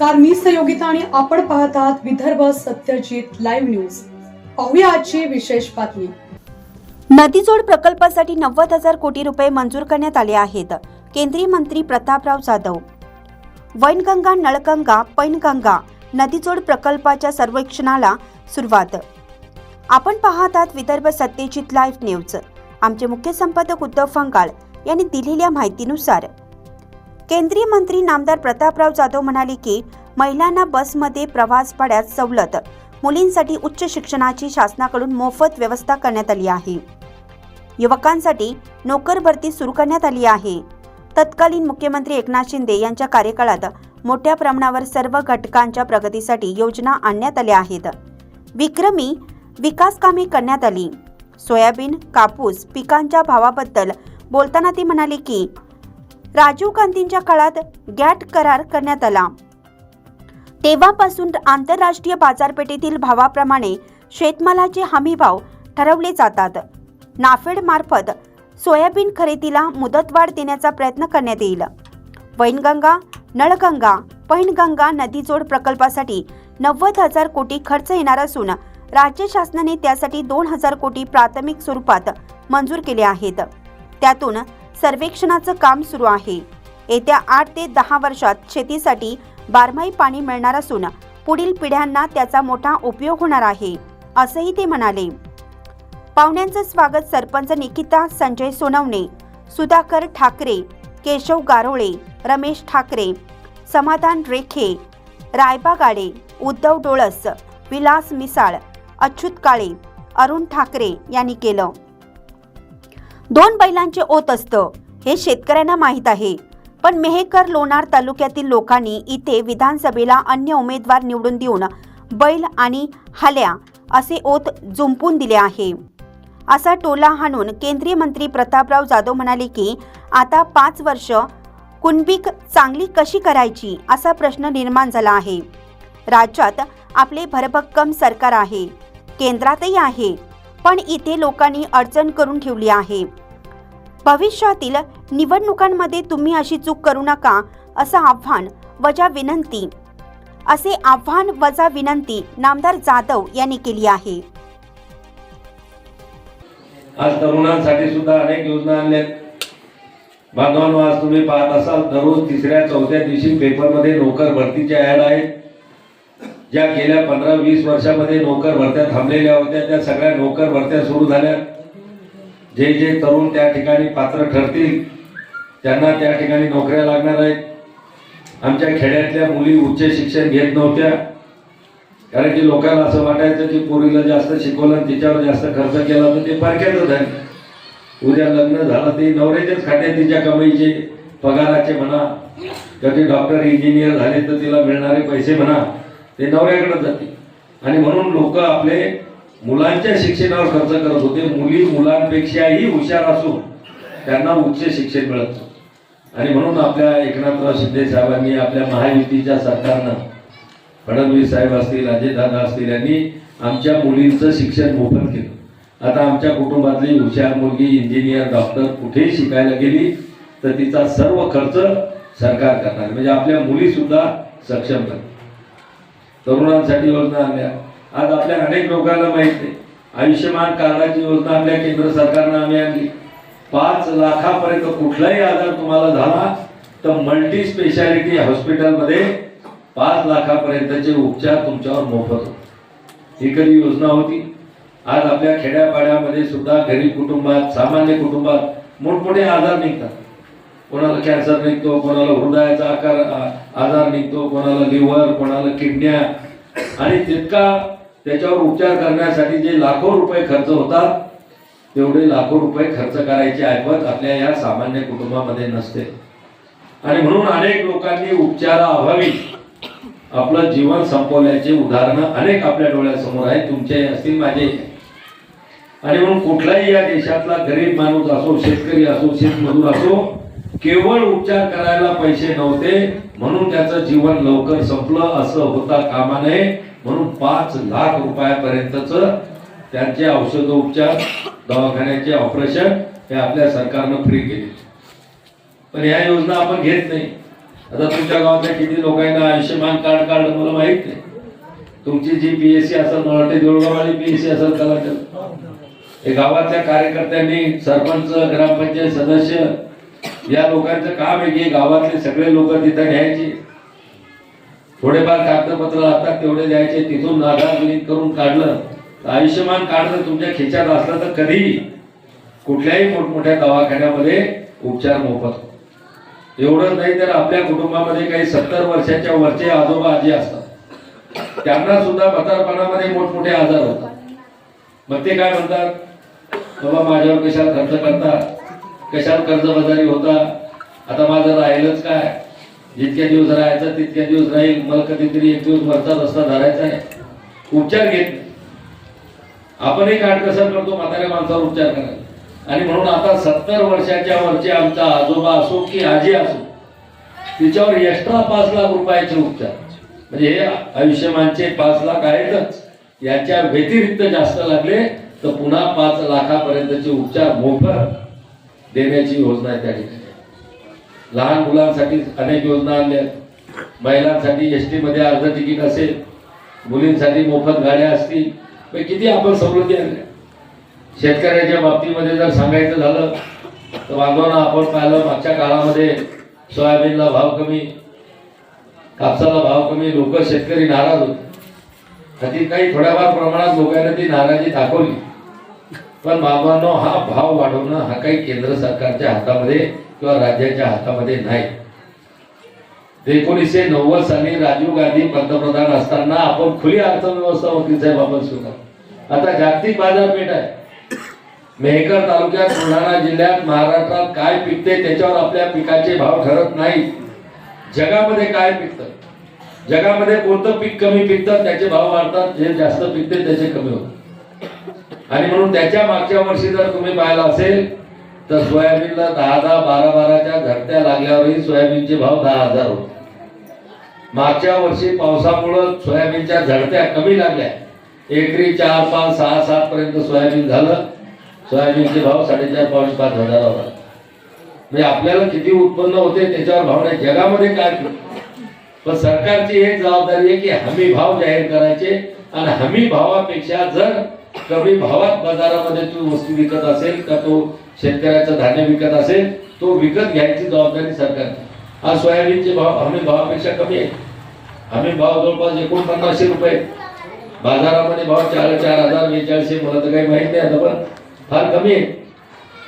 नमस्कार मी सहयोगिता आणि आपण पाहत आहात विदर्भ सत्यजित लाईव्ह न्यूज. पाहूया आजची विशेष बातमी. नदीजोड प्रकल्पासाठी नव्वद हजार कोटी रुपये मंजूर करण्यात आले आहेत. केंद्रीय मंत्री प्रतापराव जाधव. वैनगंगा नळगंगा पैनगंगा नदीजोड प्रकल्पाच्या सर्वेक्षणाला सुरुवात. आपण पाहत आहात विदर्भ सत्यजित लाईव्ह न्यूज. आमचे मुख्य संपादक उद्धव फंगाळ यांनी दिलेल्या माहितीनुसार केंद्रीय मंत्री नामदार प्रतापराव जाधव म्हणाले की महिलांना बसमध्ये प्रवास भाड्यात सवलत. मुलींसाठी उच्च शिक्षणाची शासनाकडून मोफत व्यवस्था करण्यात आली आहे. युवकांसाठी नोकर भरती सुरू करण्यात आली आहे. तत्कालीन मुख्यमंत्री एकनाथ शिंदे यांच्या कार्यकाळात मोठ्या प्रमाणावर सर्व घटकांच्या प्रगतीसाठी योजना आणण्यात आल्या आहेत. विक्रमी विकास कामे करण्यात आली. सोयाबीन कापूस पिकांच्या भावाबद्दल बोलताना ती म्हणाली की राजीव गांधींच्या काळात गॅट करार करण्यात आला. तेव्हापासून आंतरराष्ट्रीय बाजारपेठेतील भावाप्रमाणे शेतमालाचे हमीभाव ठरवले जातात. नाफेड मार्फत सोयाबीन खरेदीला मुदतवाढ देण्याचा प्रयत्न करण्यात येईल. वैनगंगा नळगंगा पैनगंगा नदीजोड प्रकल्पासाठी नव्वद हजार कोटी खर्च येणार असून राज्य शासनाने त्यासाठी दोन हजार कोटी प्राथमिक स्वरूपात मंजूर केले आहेत. त्यातून सर्वेक्षणाचं काम सुरू आहे. येत्या आठ ते दहा वर्षात शेतीसाठी बारमाही पाणी मिळणार असून पुढील पिढ्यांना त्याचा मोठा उपयोग होणार आहे असंही ते म्हणाले. पाहुण्यांचं स्वागत सरपंच निकिता संजय सोनवणे सुधाकर ठाकरे केशव गारोळे रमेश ठाकरे समाधान रेखे रायबा गाडे उद्धव डोळस विलास मिसाळ अच्युत काळे अरुण ठाकरे यांनी केलं. दोन बैलांचे ओत असतं. हे शेतकऱ्यांना माहीत आहे. पण मेहकर लोणार तालुक्यातील लोकांनी इथे विधानसभेला अन्य उमेदवार निवडून देऊन बैल आणि हाल्या असे ओत जुंपून दिले आहे. असा टोला हाणून केंद्रीय मंत्री प्रतापराव जाधव म्हणाले की आता पाच वर्ष कुणबीक चांगली कशी करायची असा प्रश्न निर्माण झाला आहे. राज्यात आपले भरभक्कम सरकार आहे. केंद्रातही आहे. पण इथे लोकांनी अडचण करून ठेवली आहे. भविष्यातील निवडणुकांमध्ये तुम्ही अशी चूक करू नका असं आव्हान वजा विनंती. असे आव्हान वजा विनंती नामदार जाधव यांनी केली आहे. आज तरुणांसाठी सुद्धा अनेक योजना आणल्यात बांधवांनो आज तुम्ही पाहत असाल दररोज तिसऱ्या चौथ्या दिवशी पेपरमध्ये नोकर भरतीचे ॲड आहेत ज्या गेल्या पंधरा वीस वर्षामध्ये नोकर भरत्या थांबलेल्या होत्या त्या सगळ्या नोकर भरत्या सुरू झाल्या. जे जे तरुण त्या ठिकाणी पात्र ठरतील त्यांना त्या ठिकाणी नोकऱ्या लागणार आहेत. आमच्या खेड्यातल्या मुली उच्च शिक्षण घेत नव्हत्या. कारण की लोकांना असं वाटायचं की पोरीला जास्त शिकवलं तिच्यावर जास्त खर्च केला तर ते फारक्यातच आहे उद्या लग्न झालं ते नवऱ्याचेच खाते तिच्या कमाईचे पगाराचे म्हणा. कधी डॉक्टर इंजिनियर झाले तर तिला मिळणारे पैसे म्हणा. ते नवऱ्याकडे जाते. आणि म्हणून लोक आपले मुलांच्या शिक्षणावर खर्च करत होते. मुली मुलांपेक्षाही हुशार असून त्यांना उच्च शिक्षण मिळत आणि म्हणून आपल्या एकनाथराव शिंदे साहेबांनी आपल्या महायुतीच्या सरकारनं फडणवीस साहेब असतील अजयदादा असतील यांनी आमच्या मुलींचं शिक्षण मोफत केलं. आता आमच्या कुटुंबातली हुशार मुलगी इंजिनियर डॉक्टर कुठेही शिकायला गेली तर तिचा सर्व खर्च सरकार करणार. म्हणजे आपल्या मुलीसुद्धा सक्षम करतात तरुणांसाठी योजना आणल्या. आज आपल्या अनेक लोकांना माहीत नाही आयुष्यमान कार्डाची योजना आणल्या केंद्र सरकारनं आम्ही आणली. पाच लाखापर्यंत कुठलाही आजार तुम्हाला झाला तर मल्टी स्पेशालिटी हॉस्पिटलमध्ये पाच लाखापर्यंतचे उपचार तुमच्यावर मोफत होते. ही कधी योजना होती? आज आपल्या खेड्यापाड्यामध्ये सुद्धा गरीब कुटुंबात सामान्य कुटुंबात मोठमोठे आजार निघतात. कोणाला कॅन्सर निघतो कोणाला हृदयाचा आकार आजार निघतो कोणाला लिव्हर कोणाला किडन्या. आणि तितका त्याच्यावर उपचार करण्यासाठी जे लाखो रुपये खर्च होतात तेवढे लाखो रुपये खर्च करायची ऐपत आपल्या या सामान्य कुटुंबामध्ये नसते. आणि म्हणून अनेक लोकांनी उपचाराअभावी आपलं जीवन संपवल्याचे उदाहरणं अनेक आपल्या डोळ्यासमोर आहेत तुमचे असतील माझे. आणि म्हणून कुठलाही या देशातला गरीब माणूस असो शेतकरी असो शेतमजूर असो केवळ उपचार करायला पैसे नव्हते म्हणून त्याचं जीवन लवकर संपलं असं होता कामा नये. म्हणून पाच लाख रुपयापर्यंतच त्यांचे औषध उपचार दवाखान्याचे ऑपरेशन हे आपल्या सरकारनं फ्री केले. पण ह्या योजना आपण घेत नाही. आता तुमच्या गावातल्या किती लोकांना आयुष्यमान कार्ड काढलं मला माहीत नाही. तुमची जी पीएससी असेल मला वाटते देऊळगाववाली पीएससी असेल त्याला हे गावातल्या कार्यकर्त्यांनी सरपंच ग्रामपंचायत सदस्य या लोकांचं काम आहे की गावातले सगळे लोक तिथं न्यायचे थोडेफार कागदपत्र असतात तेवढे द्यायचे. तिथून आधार लिंक करून काढलं. तर आयुष्यमान कार्ड जर तुमच्या खिच्यात असलं तर कधीही कुठल्याही मोठमोठ्या दवाखान्यामध्ये उपचार मोफत. एवढंच नाही तर आपल्या कुटुंबामध्ये काही सत्तर वर्षाच्या वरचे आजोबा आजी असतात. त्यांना सुद्धा म्हातारपणामध्ये मोठमोठे आजार होतात. मग ते काय म्हणतात? बाबा माझ्यावर कशाला खर्च करता? कशावर कर्जबाजारी होता? आता माझं राहिलंच काय? जितक्या दिवस राहायचा तितक्या दिवस राहील. मला कधीतरी एक दिवस वरचा रस्ता धरायचा आहे. उपचार घेत आपणही काटकसर करतो म्हाताऱ्या माणसावर उपचार करायला. आणि म्हणून आता सत्तर वर्षाच्या वरचे आमचा आजोबा असो की आजी असो तिच्यावर एक्स्ट्रा पाच लाख रुपयाचे उपचार. म्हणजे हे आयुष्यमानचे पाच लाख आहेतच. याच्या व्यतिरिक्त जास्त लागले तर पुन्हा पाच लाखापर्यंतचे उपचार मोफत. देण्याची योजना आहे त्या ठिकाणी लहान मुलांसाठी अनेक योजना आणल्या महिलांसाठी एस टीमध्ये अर्ध तिकीट असेल मुलींसाठी मोफत गाड्या असतील मग किती आपण सवलती आणल्या शेतकऱ्याच्या बाबतीमध्ये जर सांगायचं झालं तर बांधवांना आपण पाहिलं मागच्या काळामध्ये सोयाबीनला भाव कमी कापसाला भाव कमी लोक शेतकरी नाराज होते. कधी काही थोड्याफार प्रमाणात लोकांना ती नाराजी दाखवली. पण बाबांनो हा भाव वाढवणं हा काही केंद्र सरकारच्या हातामध्ये किंवा राज्याच्या हातामध्ये नाही. एकोणीसशे नव्वद साली राजीव गांधी पंतप्रधान असताना आपण खुली अर्थव्यवस्था होती साहेब आपण स्वीकार आता जागतिक बाजारपेठ आहे. मेहकर तालुक्यात बुलढाणा जिल्ह्यात महाराष्ट्रात काय पिकते त्याच्यावर आपल्या पिकाचे भाव ठरत नाही जगामध्ये काय पिकतं? जगामध्ये कोणतं पीक कमी पिकतं? त्याचे भाव वाढतात. जे जास्त पिकते त्याचे कमी होतात. आणि म्हणून त्याच्या मागच्या वर्षी जर तुम्ही पाहिला असेल तर सोयाबीनला दहा दहा बारा बाराच्या घरट्या लागल्यावरही सोयाबीनचे भाव दहा हजार होते. मागच्या वर्षी पावसामुळं सोयाबीनच्या झडत्या कमी लागल्या. एकरी चार पाच सहा सात पर्यंत सोयाबीन झालं. सोयाबीनचे भाव साडेचार पावणे पाच हजार होता म्हणजे आपल्याला किती उत्पन्न होते त्याच्यावर भाव नाही. जगामध्ये काय पण सरकारची एक जबाबदारी आहे की हमी भाव जाहीर करायचे. आणि हमी भावापेक्षा जर कमी भावात बाजारामध्ये तू वस्तू विकत असेल का तो शेतकऱ्याचं धान्य विकत असेल तो विकत घ्यायची जबाबदारी सरकार आज सोयाबीनचे भाव हमी भावापेक्षा कमी आहे. हमी भाव जवळपास एकोणपन्नासशे रुपये बाजारामध्ये भाव चार चार हजार बेचाळीसशे मला तर काही माहीत नाही आता पण फार कमी आहे.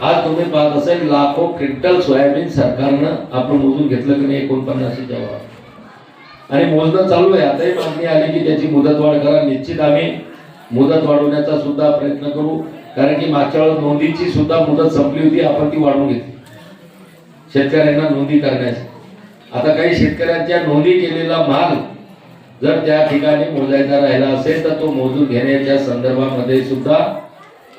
आज तुम्ही पाहत असेल लाखो क्विंटल सोयाबीन सरकारनं आपण मोजून घेतलं की नाही एकोणपन्नासशेच्या भाव आणि मोजणं चालू आहे. आताही मागणी आली की त्याची मुदतवाढ करा. निश्चित आम्ही मुदत वाढवण्याचा सुद्धा प्रयत्न करू. कारण की मागच्या वेळेस नोंदीची सुद्धा मुदत संपली होती आपण ती वाढवून घेतली. शेतकऱ्यांना नोंदी करण्याची. आता काही शेतकऱ्यांच्या नोंदी केलेला माल जर त्या ठिकाणी मोजायचा राहिला असेल तर तो मोजून घेण्याच्या संदर्भामध्ये सुद्धा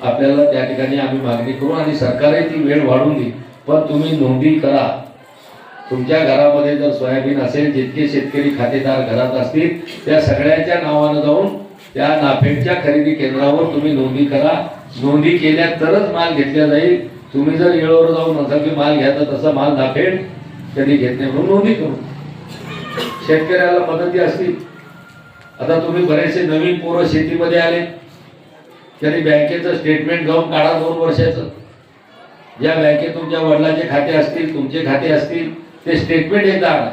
आपल्याला त्या ठिकाणी आम्ही मागणी करू आणि सरकारही ती वेळ वाढवून देईल. पण तुम्ही नोंदी करा. तुमच्या घरामध्ये जर सोयाबीन असेल जितके शेतकरी खातेदार घरात असतील त्या सगळ्यांच्या नावानं जाऊन त्या नाफेडच्या खरेदी केंद्रावर तुम्ही नोंदी करा. नोंदी केल्या तरच माल घेतला जाईल. तुम्ही जर येळवर जाऊन असाल की माल घ्या तसा माल नाफेड कधी घेत नाही म्हणून नोंदी करू. शेतकऱ्याला मदती असतील आता तुम्ही बरेचसे नवीन पोरं शेतीमध्ये आले. त्यांनी बँकेचं स्टेटमेंट जाऊन काढा दोन वर्षाचं. ज्या बँकेत तुमच्या वडिलांचे खाते असतील तुमचे खाते असतील ते स्टेटमेंट एकदा आणा.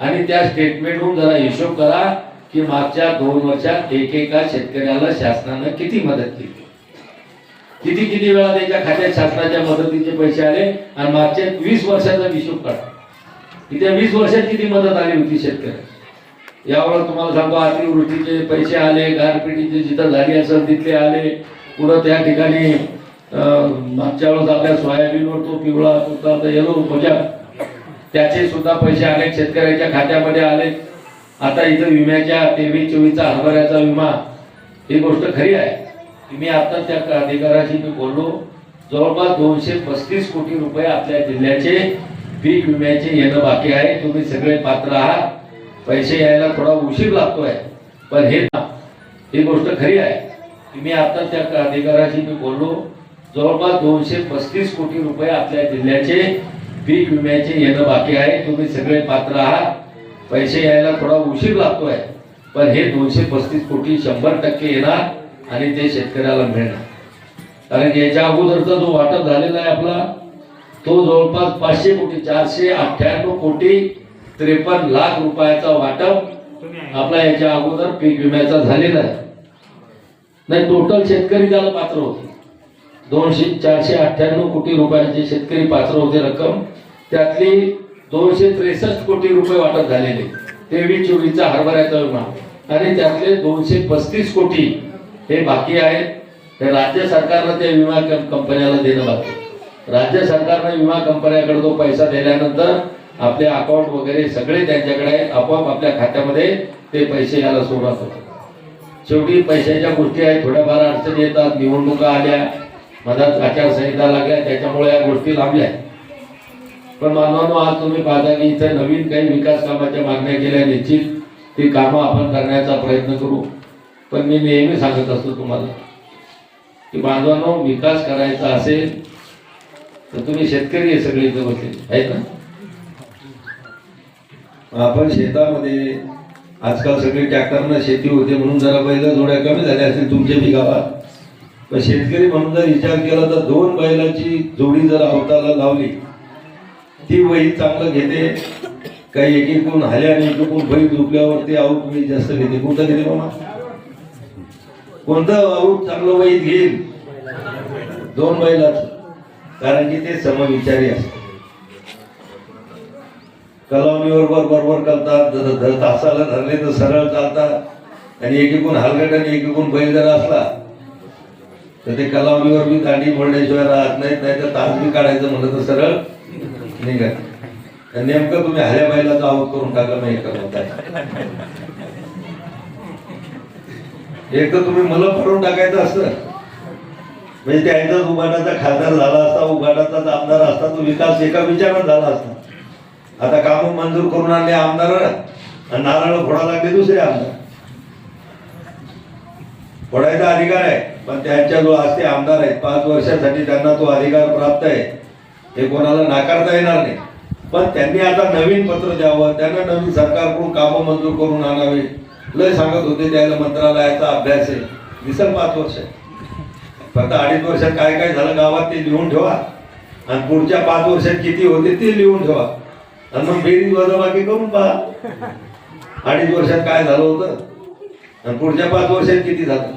आणि त्या स्टेटमेंटहून जरा हिशोब करा. की मागच्या दोन वर्षात एकेका शेतकऱ्याला शासनानं किती मदत केली? किती किती वेळा त्याच्या खात्यात शासनाच्या मदतीचे पैसे आले आणि मागच्या वीस वर्षाचा हिशोब काढा इथे त्या वीस वर्षात किती मदत आली होती शेतकऱ्याला? यावर तुम्हाला सांगतो अतिवृष्टीचे पैसे आले गारपिटीचे जिथं झाली असेल तिथले आले. पुढं त्या ठिकाणी अं, मागच्या वेळेस आपल्या सोयाबीनवर तो पिवळा तो येलो म्हणजे त्याचे सुद्धा पैसे अनेक शेतकऱ्याच्या खात्यामध्ये आले. आता इथं विम्याच्या तेवीस चोवीसचा हरभऱ्याचा विमा ही गोष्ट खरी आहे. मी आता त्या अधिकाऱ्याशी मी बोललो. जवळपास दोनशे पस्तीस कोटी रुपये आपल्या जिल्ह्याचे पीक विम्याचे येणं बाकी आहे. तुम्ही सगळे पात्र आहात. पैसे यायला थोडा उशीर लागतोय. पण हे ना ही गोष्ट खरी आहे. मी आता त्या अधिकाऱ्याशी मी बोललो. जवळपास दोनशे पस्तीस कोटी रुपये आपल्या जिल्ह्याचे पीक विम्याचे येणं बाकी आहे. तुम्ही सगळे पात्र आहात. पैसे यायला थोडा उशीर लागतोय. पण हे दोनशे पस्तीस कोटी शंभर टक्के येणार आणि ते शेतकऱ्याला मिळणार. कारण याच्या अगोदरचा जो वाटप झालेला आहे आपला तो जवळपास पाचशे कोटी चारशे अठ्ठ्याण्णव कोटी त्रेपन्न लाख रुपयाचा वाटप आपला याच्या अगोदर पीक विम्याचा झालेला आहे. नाही टोटल शेतकरी त्याला पात्र होते. दोनशे चारशे अठ्ठ्याण्णव कोटी रुपयाचे शेतकरी पात्र होते रक्कम. त्यातली दोनशे त्रेसष्ट कोटी रुपये वाटप झालेले. तेवीस चोवीसचा हरभऱ्याचा विमा आणि त्यातले दोनशे पस्तीस कोटी हे बाकी आहेत. हे राज्य सरकारनं त्या विमा कंपन्याला देणं बाकी. राज्य सरकारनं विमा कंपन्याकडे तो पैसा दिल्यानंतर आपले अकाउंट वगैरे सगळे त्यांच्याकडे आपोआप आपल्या खात्यामध्ये ते पैसे यायला सोडत होते शेवटी पैशाच्या गोष्टी आहेत. थोड्याफार अडचणी येतात. निवडणुका आल्या. मधात आचारसंहिता लागल्या. त्याच्यामुळे या गोष्टी लांबल्या. पण मानवानो आज तुम्ही पाहता की इथे नवीन काही विकास कामाच्या मागण्या केल्या निश्चित ती कामं आपण करण्याचा प्रयत्न करू. पण मी नेहमी सांगत असतो तुम्हाला की बांधवांनो विकास करायचा असेल तर तुम्ही शेतकरी आहे सगळे इथे बसले. आहेत ना आपण शेतामध्ये आजकाल सगळे ट्रॅक्टरनं शेती होते म्हणून जरा बैल जोड्या कमी झाल्या असतील तुमच्या बी गावात पण शेतकरी म्हणून जर विचार केला तर दोन बैलाची जोडी जर अवताला लावली ती वही चांगलं घेते. काही एक कोण हाल्या आणि कोण बैल झुकल्यावर ते आऊट मी जास्त घेते. कोणतं घेते मामा? कोणतं आऊट चांगलं वहीत घेईल दोन बैलाच. कारण की ते समविचारी असतात. कलावणीवर बरोबर करतात जर तासाला धरले तर सरळ चालतात. आणि एकीकून हलगट आणि एकीकून बैल जर असला तर ते कलावणीवर बी दांडी मोडल्याशिवाय राहत नाहीत. नाही तर तास बी काढायचं म्हणलं तर सरळ निघत नेमकं तुम्ही हल्या बैलाचा आऊट करून टाकलं नाही एका म्हणताय एक तर तुम्ही मला फरून टाकायचं असतं म्हणजे त्यांचाच उघाडाचा खासदार झाला असता उघाडाचाच आमदार असता तो विकास एका विचारात झाला असता. आता काम मंजूर करून आणले आमदार आणि नारळ फोडा लागले दुसरे आमदार. फोडायचा अधिकार आहे पण त्यांच्या जो असते आमदार आहेत पाच वर्षासाठी त्यांना तो अधिकार प्राप्त आहे. हे कोणाला नाकारता येणार नाही. पण त्यांनी आता नवीन पत्र द्यावं त्यांना नवीन सरकारकडून कामं मंजूर करून आणावे. लय सांगत होते त्याला मंत्रालयाचा अभ्यास आहे. दिसल पाच वर्ष. फक्त अडीच वर्षात काय काय झालं गावात ते लिहून ठेवा. आणि पुढच्या पाच वर्षात किती होते ते लिहून ठेवा. आणि मग बेरीज वजाबाकी करून पहा. अडीच वर्षात काय झालं होतं? आणि पुढच्या पाच वर्षात किती झालं?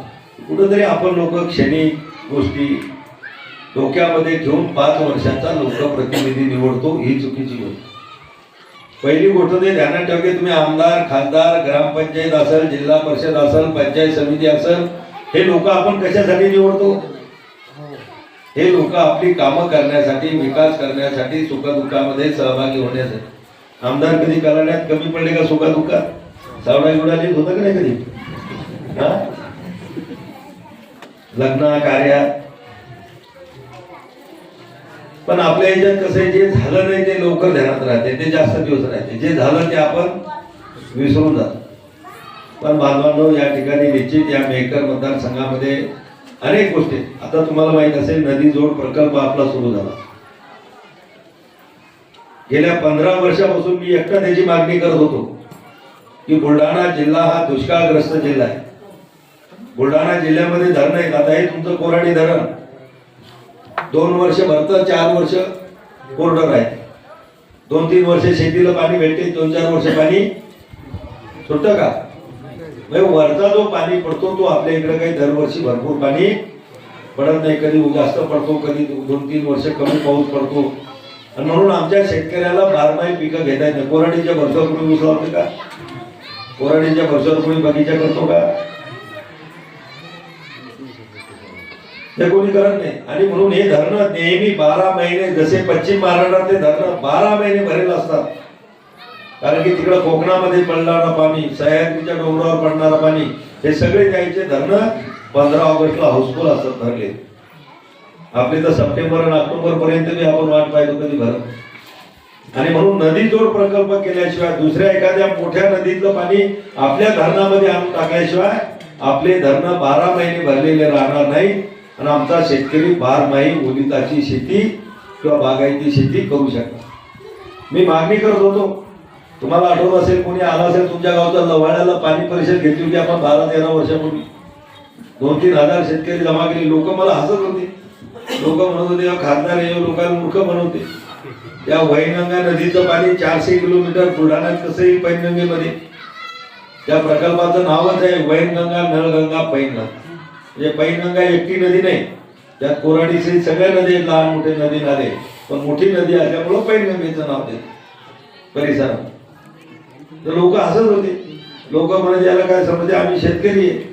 कुठंतरी आपण लोक क्षणिक गोष्टी डोक्यामध्ये घेऊन पाच वर्षाचा लोकप्रतिनिधी निवडतो ही चुकीची गोष्ट. पहिली गोष्ट ते ध्यानात ठेवा की तुम्ही आमदार खासदार ग्रामपंचायत असेल जिल्हा परिषद असेल पंचायत समिती असेल हे लोक आपण कशासाठी निवडतो? हे लोक आपली कामं करण्यासाठी विकास करण्यासाठी सुखदुःखामध्ये सहभागी होण्यासाठी. आमदार कधी करण्यात कमी पडले का सुखदुःखात सावडा एवढा होतं का नाही कधी? हा? लग्न कार्यात पण आपल्या याच्यात कसं आहे जे झालं नाही ते लवकर ध्यानात राहते ते जास्त दिवस राहते. जे झालं ते आपण विसरून जातो. पण बांधवांनो या ठिकाणी निश्चित या मेहकर मतदारसंघामध्ये अनेक गोष्टी आहेत. आता तुम्हाला माहीत असेल नदी जोड प्रकल्प आपला सुरू झाला. गेल्या पंधरा वर्षापासून मी एकटा त्याची मागणी करत होतो की बुलढाणा जिल्हा हा दुष्काळग्रस्त जिल्हा आहे. बुलढाणा जिल्ह्यामध्ये धरण आहेत. आता हे तुमचं कोराडी धरण. दोन वर्ष भरतं चार वर्ष कोरडं राहते दोन तीन वर्ष शेतीला पाणी भेटते दोन चार वर्ष पाणी सुटतं का? म्हणजे वरचा जो पाणी पडतो तो आपल्या इकडे काही दरवर्षी भरपूर पाणी पडत नाही. कधी जास्त पडतो कधी दोन तीन वर्ष कमी पाऊस पडतो. आणि म्हणून आमच्या शेतकऱ्याला बारमाही पिकं घेता येत नाही. कोराडीच्या भरसावर कोणी ऊस का? कोराडीच्या भरसावर कोणी बगीचा करतो का? हे कोणी करत नाही. आणि म्हणून हे धरणं नेहमी बारा महिने जसे पश्चिम महाराष्ट्रात ते धरणं बारा महिने भरेल असतात. कारण की तिकडं कोकणामध्ये पडणारं पाणी सह्याद्रीच्या डोंगरावर पडणारं पाणी हे सगळे त्यांचे धरणं पंधरा ऑगस्टला हाऊसफुल असतात भरले. आपले तर सप्टेंबर आणि ऑक्टोबर पर्यंत बी आपण वाट पाहिजे कधी भरत आणि म्हणून नदी जोड प्रकल्प केल्याशिवाय दुसऱ्या एखाद्या मोठ्या नदीतलं पाणी आपल्या धरणामध्ये आणून टाकल्याशिवाय आपले धरणं बारा महिने भरलेले राहणार नाही. आणि आमचा शेतकरी बारमाही ओलिताची शेती किंवा बागायती शेती करू शकतो. मी मागणी करत होतो तुम्हाला आठवत असेल कोणी आला असेल तुमच्या गावचा लवाड्याला पाणी परिषद घेतली होती आपण बारा तेरा वर्षापूर्वी. दोन तीन हजार शेतकरी जमा केले लोक मला हसत होते. लोक म्हणत होते खासदार हे लोकांना मूर्ख बनवते. या वैनगंगा नदीचं पाणी चारशे किलोमीटर बुलढाण्यात कसंही पैनगंगेमध्ये? त्या प्रकल्पाचं नावच आहे वैनगंगा नळगंगा पैनगंगा. म्हणजे पैनगंगा एकटी नदी नाही. त्यात कोराडीचे सगळ्या नदी आहेत लहान मोठे नदी नाले. पण मोठी नदी असल्यामुळं पैनगंगेचं नाव देत. परिसरात. तर लोक हसत होते. लोक म्हणजे याला काय समजते आम्ही शेतकरी आहे.